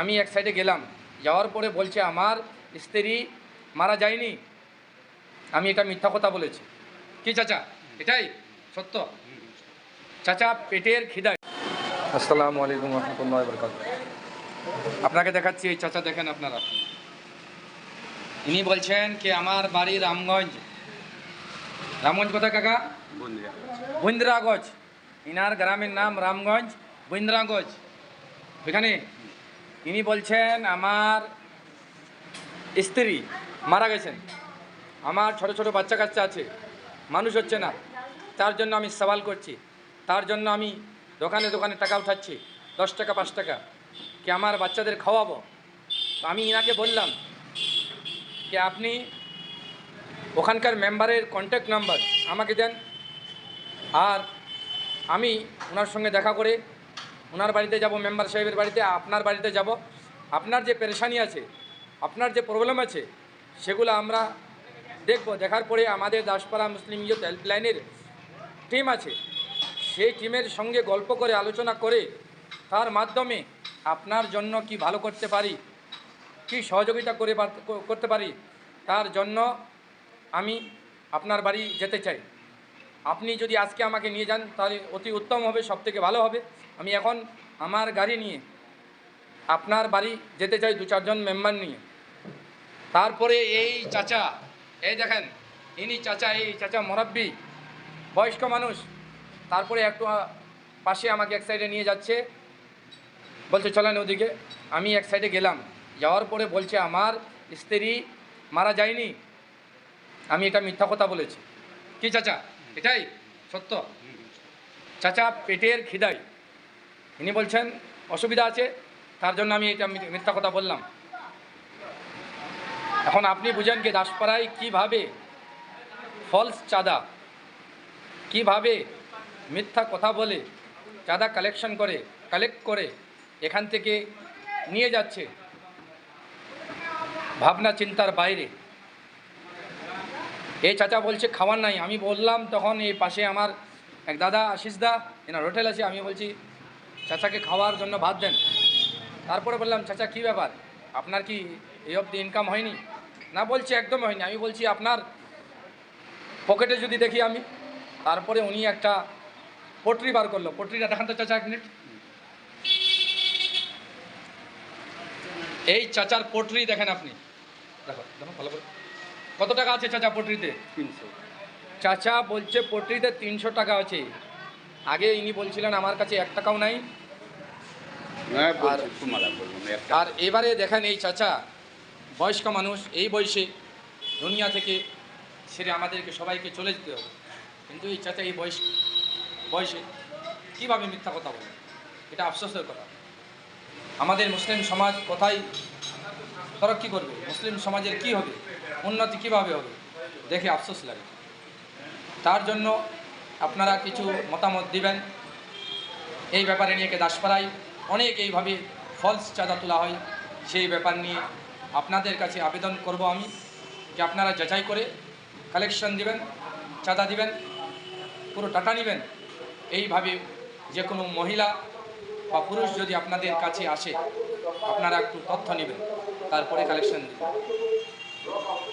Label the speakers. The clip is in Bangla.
Speaker 1: আমি এক সাইডে গেলাম। যাওয়ার পরে বলছে আমার স্ত্রী মারা যায়নি। আমি এটা মিথ্যা কথা বলেছি। কি চাচা? এটাই সত্য? চাচা পেটের খিদায়। আসসালামু আলাইকুম রহমতুল্লাহ বরকাত আপনাকে দেখাচ্ছি এই চাচা দেখেন আপনারা। ইনি বলছেন কি আমার বাড়ি রামগঞ্জ। রামগঞ্জ কোথায় কাকা? বৈন্দ্রাগঞ্জ ইনার গ্রামের নাম রামগঞ্জ বৈন্দ্রাগঞ্জ এখানে? ইনি বলছেন, আমার স্ত্রী মারা গেছেন। আমার ছোট ছোট বাচ্চা কাচ্চা আছে। মানুষ হচ্ছে না। তার জন্য আমি সওয়াল করছি। তার জন্য আমি দোকানে দোকানে টাকা উঠাচ্ছি। দশ টাকা, পাঁচ টাকা। কি আমার বাচ্চাদের খাওয়াবো? আমি ইনাকে বললাম, কি আপনি ওখানকার মেম্বারের কন্ট্যাক্ট নাম্বার আমাকে দেন। আর আমি ওনার সঙ্গে দেখা করে ওনার বাড়িতে যাব, মেম্বার সাহেবের বাড়িতে, আপনার বাড়িতে যাব। আপনার যে পেরেশানি আছে, আপনার যে প্রবলেম আছে, সেগুলো আমরা দেখব। দেখার পরে আমাদের দাসপাড়া মুসলিম ইউথ হেল্পলাইনের টিম আছে। সেই টিমের সঙ্গে গল্প করে, আলোচনা করে, তার মাধ্যমে আপনার জন্য কি ভালো করতে পারি, কি সহযোগিতা করে করতে পারি, তার জন্য আমি আপনার বাড়ি যেতে চাই। আপনি যদি আজকে আমাকে নিয়ে যান, তাহলে অতি উত্তম হবে সব থেকে ভালো হবে। আমি এখন আমার গাড়ি নিয়ে আপনার বাড়ি যেতে চাই দু চারজন মেম্বার নিয়ে। তারপরে এই চাচা, এই দেখেন, ইনি চাচা, এই চাচা মরাব্বি, বয়স্ক মানুষ। তারপরে একটু পাশে আমাকে এক সাইডে নিয়ে যাচ্ছে। বলছে, চলেন ওদিকে। আমি এক সাইডে গেলাম। যাওয়ার পরে বলছে, আমার স্ত্রী মারা যায়নি। আমি এটা মিথ্যা কথা বলেছি। কি চাচা? এটাই সত্য। চাচা পেটের খিদাই। ইনি বলছেন, অসুবিধা আছে, তার জন্য আমি এটা মিথ্যা কথা বললাম। এখন আপনি বুঝেন কি দাসপাড়ায় কীভাবে ফলস চাঁদা, কীভাবে মিথ্যা কথা বলে, চাঁদা কালেকশন করে কালেক্ট করে, এখান থেকে নিয়ে যাচ্ছে? ভাবনা চিন্তার বাইরে। এই চাচা বলছে, খাবার নাই। আমি বললাম, তখন এই পাশে আমার এক দাদা, আশিস দা, এনার হোটেল আছে। আমি বলছি, চাচাকে খাওয়ার জন্য ভাত দেন। তারপরে বললাম, চাচা, কী ব্যাপার? আপনার কি এই অবধি ইনকাম হয়নি? না, বলছে, একদম হয়নি। আমি বলছি, আপনার পকেটে যদি দেখি আমি? তারপরে উনি একটা পটরি বার করল। পটরিটা দেখান তো চাচা এক মিনিট। এই চাচার পটরি দেখেন আপনি। দেখো দেখো, ভালো করে। কত টাকা আছে চাচা পটরিতে?
Speaker 2: তিনশো।
Speaker 1: চাচা বলছে পটরিতে তিনশো টাকা আছে। আগে ইনি বলছিলেন আমার কাছে এক টাকাও নাই।
Speaker 2: হ্যাঁ
Speaker 1: আর- এবারে দেখেন এই চাচা বয়স্ক মানুষ এই বয়সে দুনিয়া থেকে ছেড়ে আমাদেরকে সবাইকে চলে যেতে হবে। কিন্তু এই চাচা এই বয়স বয়সে কীভাবে মিথ্যা কথা বলে? এটা আফসোসের কথা। আমাদের মুসলিম সমাজ কোথায়? তরক্কি করবে? মুসলিম সমাজের কি হবে? উন্নতি কীভাবে হবে? দেখে আফসোস লাগে। তার জন্য আপনারা কিছু মতামত দিবেন। এই ব্যাপারে নিয়ে দাসপাড়ায় অনেক এইভাবে ফলস চাঁদা তোলা হয়। সেই ব্যাপার নিয়ে আপনাদের কাছে আবেদন করব আমি যে আপনারা যাচাই করে কালেকশন দিবেন, চাঁদা দিবেন, পুরো টাকা নেবেন। এইভাবে যে কোনো মহিলা বা পুরুষ যদি আপনাদের কাছে আসে, আপনারা একটু তথ্য নেবেন, তারপরে কালেকশন দিবেন।